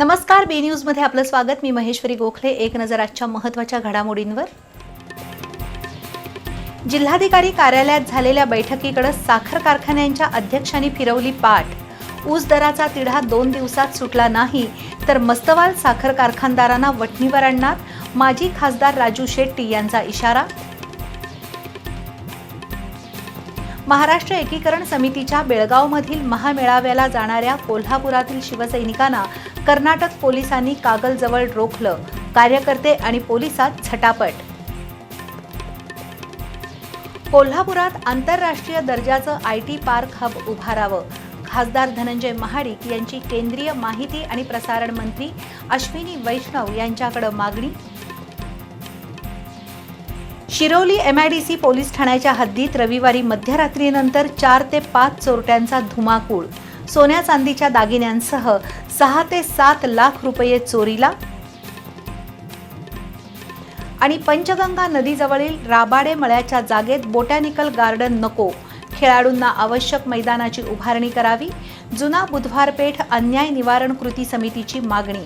नमस्कार बी न्यूजमध्ये आपलं स्वागत. मी महेश्वरी गोखले. एक नजर आजच्या महत्त्वाच्या घडामोडींवर. जिल्हाधिकारी कार्यालयात झालेल्या बैठकीकडे साखर कारखान्यांच्या अध्यक्षांनी फिरवली पाठ. ऊस दराचा तिढा दोन दिवसात सुटला नाही तर मस्तवाल साखर कारखानदारांना वठणीवर आणणार. माजी खासदार राजू शेट्टी यांचा इशारा. महाराष्ट्र एकीकरण समितीच्या बेळगावमधील महामेळाव्याला जाणाऱ्या कोल्हापुरातील शिवसैनिकांना कर्नाटक पोलिसांनी कागलजवळ रोखलं. कार्यकर्ते आणि पोलिसात झटापट कोल्हापुरात आंतरराष्ट्रीय दर्जाचं आय टी पार्क हब उभारावं. खासदार धनंजय महाडिक यांची केंद्रीय माहिती आणि प्रसारण मंत्री अश्विनी वैष्णव यांच्याकडे मागणी शिरोली सी पोलीस ठाण्याच्या हद्दीत रविवारी मध्यरात्रीनंतर चार ते पाच चोरट्यांचा धुमाकूळ. सोन्या चांदीच्या दागिन्यांसह सहा ते सात लाख रुपये चोरीला. आणि पंचगंगा नदीजवळील राबाडे मळ्याच्या जागेत बोटॅनिकल गार्डन नको. खेळाडूंना आवश्यक मैदानाची उभारणी करावी. जुना बुधवारपेठ अन्याय निवारण कृती समितीची मागणी.